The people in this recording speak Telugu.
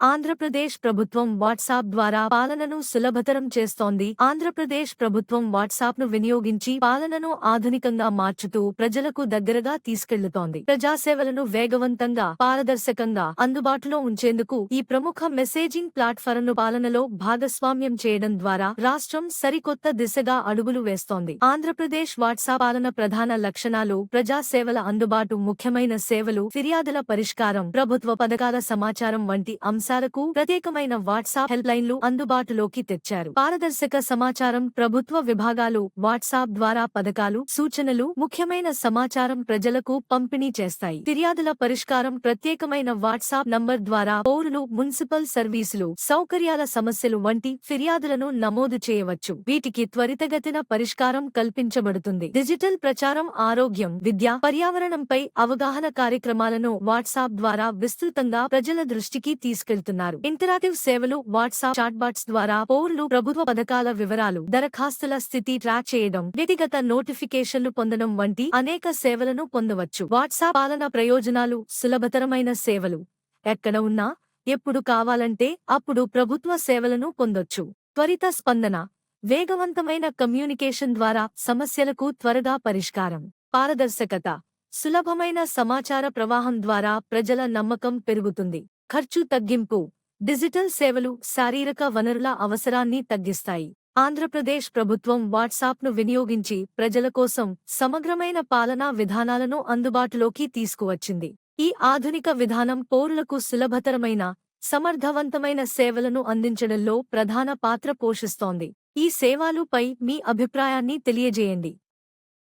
ఆంధ్రప్రదేశ్ ప్రభుత్వం వాట్సాప్ ద్వారా పాలనను సులభతరం చేస్తోంది. ఆంధ్రప్రదేశ్ ప్రభుత్వం వాట్సాప్ను వినియోగించి పాలనను ఆధునికంగా మార్చుతూ ప్రజలకు దగ్గరగా తీసుకెళ్ళుతోంది. ప్రజాసేవలను వేగవంతంగా పారదర్శకంగా అందుబాటులో ఉంచేందుకు ఈ ప్రముఖ మెసేజింగ్ ప్లాట్ఫారం ను పాలనలో భాగస్వామ్యం చేయడం ద్వారా రాష్ట్రం సరికొత్త దిశగా అడుగులు వేస్తోంది. ఆంధ్రప్రదేశ్ వాట్సాప్ పాలన ప్రధాన లక్షణాలు ప్రజాసేవల అందుబాటు ముఖ్యమైన సేవలు ఫిర్యాదుల పరిష్కారం ప్రభుత్వ పథకాల సమాచారం వంటి అంశాలకు ప్రత్యేకమైన వాట్సాప్ హెల్ప్ లైన్లు అందుబాటులోకి తెచ్చారు. పారదర్శక సమాచారం ప్రభుత్వ విభాగాలు వాట్సాప్ ద్వారా పథకాలు సూచనలు ముఖ్యమైన సమాచారం ప్రజలకు పంపిణీ చేస్తాయి. ఫిర్యాదుల పరిష్కారం ప్రత్యేకమైన వాట్సాప్ నంబర్ ద్వారా పౌరులు మున్సిపల్ సర్వీసులు సౌకర్యాల సమస్యలు వంటి ఫిర్యాదులను నమోదు చేయవచ్చు. వీటికి త్వరితగతిన పరిష్కారం కల్పించబడుతుంది. డిజిటల్ ప్రచారం ఆరోగ్యం విద్య పర్యావరణంపై అవగాహన కార్యక్రమాలను వాట్సాప్ ద్వారా విస్తృతంగా ప్రజల దృష్టికి వెళ్తున్నారు. ఇంటరాక్టివ్ సేవలు వాట్సాప్ చాట్బాట్స్ ద్వారా పౌరులు ప్రభుత్వ పథకాల వివరాలు దరఖాస్తుల స్థితి ట్రాక్ చేయడం వ్యక్తిగత నోటిఫికేషన్లు పొందడం వంటి అనేక సేవలను పొందవచ్చు. వాట్సాప్ పాలన ప్రయోజనాలు సులభతరమైన సేవలు. ఎక్కడ ఉన్నా ఎప్పుడు కావాలంటే అప్పుడు ప్రభుత్వ సేవలను పొందొచ్చు. త్వరిత స్పందన. వేగవంతమైన కమ్యూనికేషన్ ద్వారా సమస్యలకు త్వరగా పరిష్కారం. పారదర్శకత. సులభమైన సమాచార ప్రవాహం ద్వారా ప్రజల నమ్మకం పెరుగుతుంది. ఖర్చు తగ్గింపు డిజిటల్ సేవలు శారీరక వనరుల అవసరాన్ని తగ్గిస్తాయి. ఆంధ్రప్రదేశ్ ప్రభుత్వం వాట్సాప్ను వినియోగించి ప్రజల కోసం సమగ్రమైన పాలనా విధానాలను అందుబాటులోకి తీసుకువచ్చింది. ఈ ఆధునిక విధానం పౌరులకు సులభతరమైన సమర్థవంతమైన సేవలను అందించడంలో ప్రధాన పాత్ర పోషిస్తోంది. ఈ సేవలుపై మీ అభిప్రాయాన్ని తెలియజేయండి.